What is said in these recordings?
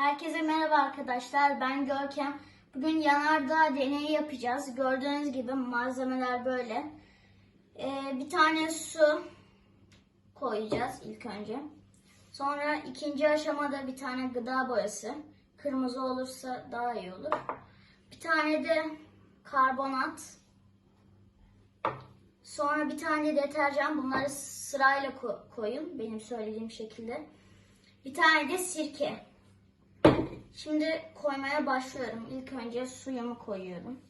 Herkese merhaba arkadaşlar. Ben Görkem. Bugün yanardağ deneyi yapacağız. Gördüğünüz gibi malzemeler böyle. Ee, bir tane su koyacağız ilk önce. Sonra ikinci aşamada bir tane gıda boyası. Kırmızı olursa daha iyi olur. Bir tane de karbonat. Sonra bir tane deterjan. Bunları sırayla ko- koyun. Benim söylediğim şekilde. Bir tane de sirke. Şimdi koymaya başlıyorum. İlk önce suyumu koyuyorum.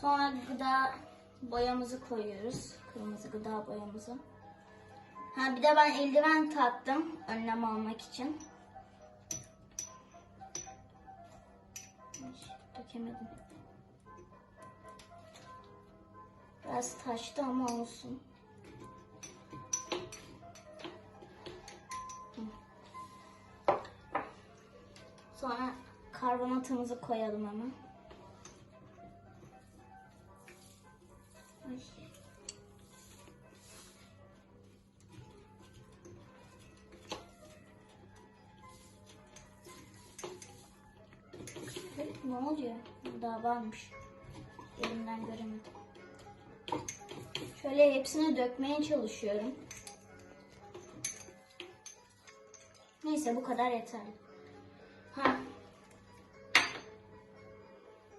Sonra gıda boyamızı koyuyoruz. Kırmızı gıda boyamızı. Ha bir de ben eldiven taktım önlem almak için. Ay, Dökemedim. Biraz taştı ama olsun. Sonra karbonatımızı koyalım hemen. Ne oluyor? Daha varmış. Elimden göremedim. Şöyle hepsini dökmeye çalışıyorum. Neyse bu kadar yeter. Ha.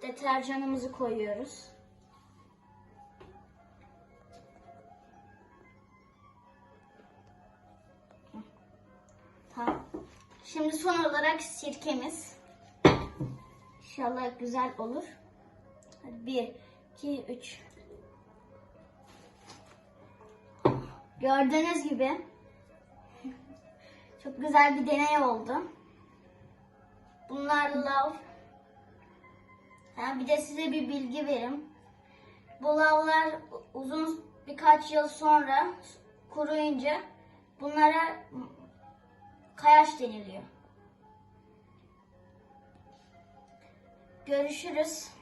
Deterjanımızı koyuyoruz. Tamam. Şimdi son olarak sirkemiz. İnşallah güzel olur. Hadi bir, iki, üç. Gördüğünüz gibi çok güzel bir deney oldu. Bunlar lav. Ha, bir de size bir bilgi vereyim. Bu lavlar uzun birkaç yıl sonra kuruyunca bunlara kayaç deniliyor. Görüşürüz.